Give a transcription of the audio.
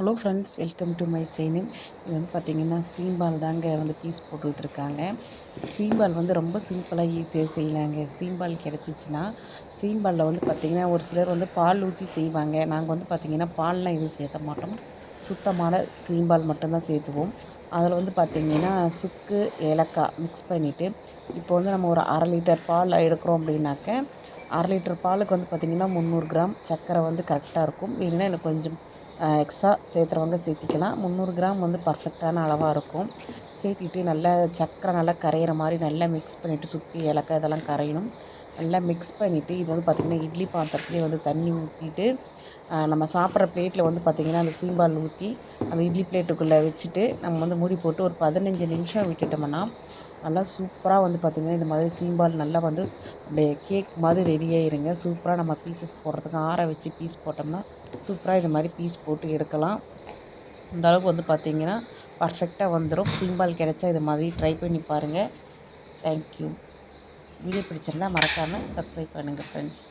Hello friends welcome to my channel. இது வந்து பார்த்திங்கன்னா சீம்பால் தாங்க வந்து பீஸ் போட்டுக்கிட்டு இருக்காங்க சீம்பால் வந்து ரொம்ப சிம்பிளாக ஈஸியாக செய்யலாங்க. சீம்பால் கிடச்சிச்சின்னா சீம்பாலில் வந்து பார்த்திங்கன்னா ஒரு சிலர் வந்து பால் ஊற்றி செய்வாங்க. நாங்கள் வந்து பார்த்திங்கன்னா பால்லாம் எதுவும் சேர்த்த மாட்டோம். சுத்தமான சீம்பால் மட்டும்தான் சேர்த்துவோம். அதில் வந்து பார்த்திங்கன்னா சுக்கு ஏலக்காய் மிக்ஸ் பண்ணிவிட்டு இப்போ வந்து நம்ம ஒரு அரை லிட்டர் பால் எடுக்கிறோம் அப்படின்னாக்க அரை லிட்டர் பாலுக்கு வந்து பார்த்திங்கன்னா முந்நூறு கிராம் சர்க்கரை வந்து கரெக்டாக இருக்கும். இல்லைன்னா எனக்கு கொஞ்சம் எக்ஸ்ட்ரா சேர்த்துறவங்க சேர்த்திக்கலாம் முந்நூறு கிராம் வந்து பர்ஃபெக்டான அளவாக இருக்கும். சேர்த்திட்டு நல்லா சக்கரை நல்லா கரையிற மாதிரி நல்லா மிக்ஸ் பண்ணிவிட்டு சுற்றி ஏலக்காய் இதெல்லாம் கரையணும். நல்லா மிக்ஸ் பண்ணிவிட்டு இது வந்து பார்த்திங்கன்னா இட்லி பாத்திரத்துலேயே வந்து தண்ணி ஊற்றிட்டு நம்ம சாப்பிட்ற பிளேட்டில் வந்து பார்த்திங்கன்னா அந்த சீம்பால் ஊற்றி அந்த இட்லி பிளேட்டுக்குள்ளே வச்சுட்டு நம்ம வந்து மூடி போட்டு ஒரு பதினஞ்சு நிமிஷம் விட்டுட்டோம்னா நல்லா சூப்பராக வந்து பார்த்திங்கன்னா இந்த மாதிரி சீம்பால் நல்லா வந்து அப்படியே கேக் மாதிரி ரெடியாகிருங்க சூப்பராக நம்ம பீசஸ் போடுறதுக்கு ஆற வச்சு பீஸ் போட்டோம்னா சூப்பராக இந்த மாதிரி பீஸ் போட்டு எடுக்கலாம். இந்த அளவுக்கு வந்து பார்த்திங்கன்னா பர்ஃபெக்டாக வந்துடும் சீம்பால் கிடச்சா இது மாதிரி ட்ரை பண்ணி பாருங்கள் தேங்க்யூ வீடியோ பிடிச்சிருந்தால் மறக்காமல் சப்ஸ்கிரைப் பண்ணுங்கள் ஃப்ரெண்ட்ஸ்